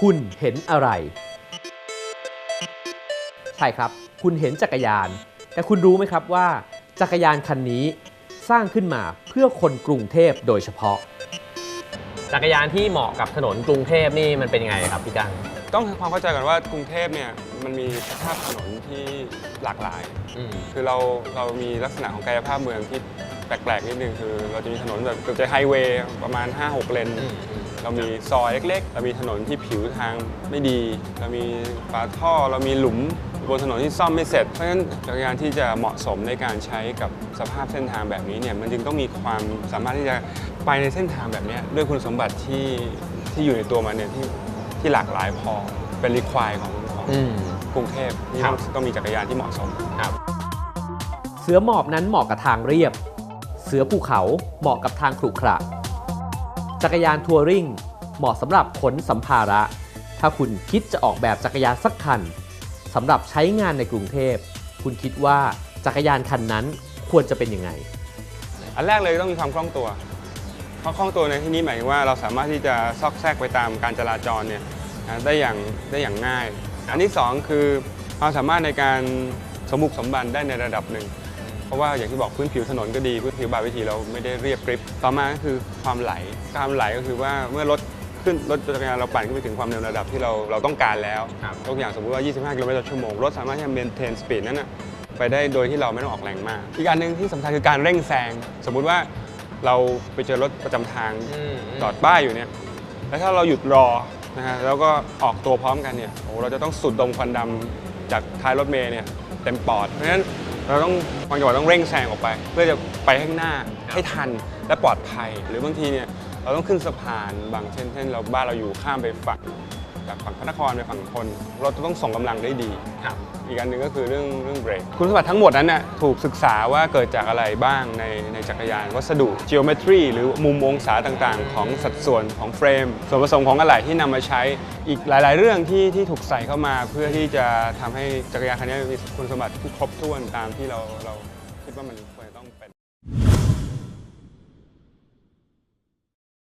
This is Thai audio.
คุณเห็นอะไร ใช่ครับ คุณเห็นจักรยาน แต่คุณรู้ไหมครับว่า จักรยานคันนี้สร้างขึ้นมาเพื่อคนกรุงเทพโดยเฉพาะ จักรยานที่เหมาะกับถนนกรุงเทพนี่มันเป็นยังไงครับพี่กังต้องทำความเข้าใจก่อนว่ากรุงเทพเนี่ยมันมีภาพถนนที่หลากหลาย คือเราเรามีลักษณะของกายภาพเมืองที่ ปลกๆนิดนึงคือเราจะมีถนนแบบเกือบจะไฮเวย์ประมาณ 5-6 เลนอืมอืมเรามีซอยเล็กๆ เรามีถนนที่ผิวทางไม่ดี เรามีฝาท่อ เรามีหลุมบนถนนที่ซ่อมไม่เสร็จ เพราะฉะนั้นจักรยานที่จะเหมาะสมในการใช้กับสภาพเส้นทางแบบนี้เนี่ยมันจึงต้องมีความสามารถที่จะไปในเส้นทางแบบเนี้ยด้วยคุณสมบัติที่ที่อยู่ในตัวมันเนี่ยที่ที่หลากหลายพอเป็นรีควายของของอืมกรุงเทพที่ครัต้บองต้องมีจักรยานที่เหมาะสมครับ เสือหมอบนั้นเหมาะกับทางเรียบเสือภูเขาเหมาะกับทางขรุขระจักรยานทัวริงเหมาะสำหรับขนสัมภาระ ถ้าคุณคิดจะออกแบบจักรยานสักคันสำหรับใช้งานในกรุงเทพ คุณคิดว่าจักรยานคันนั้นควรจะเป็นยังไง อันแรกเลยต้องมีความคล่องตัวเพราะคล่องตัวในที่นี้หมายถึงว่าเราสามารถที่จะซอกแซกไปตามการจราจรเนี่ยได้อย่างได้อย่างง่าย อันที่สองคือความสามารถในการสมบุกสมบันได้ในระดับหนึ่ง ราะว่าอย่างที่บอกพื้นผิวถนนก็ดีพื้นผิวบาดวิถีเราไม่ได้เรียบกริบต่อมาก็คือความไหลความไหลก็คือว่าเมื่อรถขึ้นรถจักรยานเราปั่นขึ้นไปถึงความเร็วระดับที่เราเราต้องการแล้วครับยกอย่างสมมติว่า 25 กิโลเมตรต่อชั่วโมงรถสามารถที่จะเมนเทนสปีดนั้นนะไปได้โดยที่เราไม่ต้องออกแรงมาก อีกอันหนึ่งที่สำคัญคือการเร่งแซงสมมุติว่าเราไปเจอรถประจำทางจอดป้ายอยู่เนี่ยแล้วถ้าเราหยุดรอนะฮะแล้วก็ออกตัวพร้อมกันเนี่ยโอ้โหเราจะต้องสูดดมควันดำจากท้ายรถเมล์เนี่ยเต็มปอดเพราะฉะนั้น เราต้องบางจังหวะต้องเร่งแซงออกไป เพื่อจะไปข้างหน้าให้ทันและปลอดภัย หรือบางทีเนี่ยเราต้องขึ้นสะพานบางเช่นเช่นเราบ้านเราอยู่ข้ามไปฝั่ง จากฝั่งพระนครไปฝั่งทนเราจะต้องส่งกำลังได้ดีครับอีกอันหนึ่งก็คือเรื่องเรื่องเบรกคุณสมบัติทั้งหมดนั้นน่ะถูกศึกษาว่าเกิดจากอะไรบ้างในในจักรยานวัสดุ geometry หรือมุมองศาต่างๆ ของสัดส่วนของเฟรม ส่วนผสมของอะไหล่ที่นำมาใช้อีกหลาย ๆ เรื่องที่ที่ถูกใส่เข้ามาเพื่อที่จะทำให้จักรยานคันนี้มีคุณสมบัติที่ครบถ้วนตามที่เราเราคิดว่ามันควรจะต้องเป็น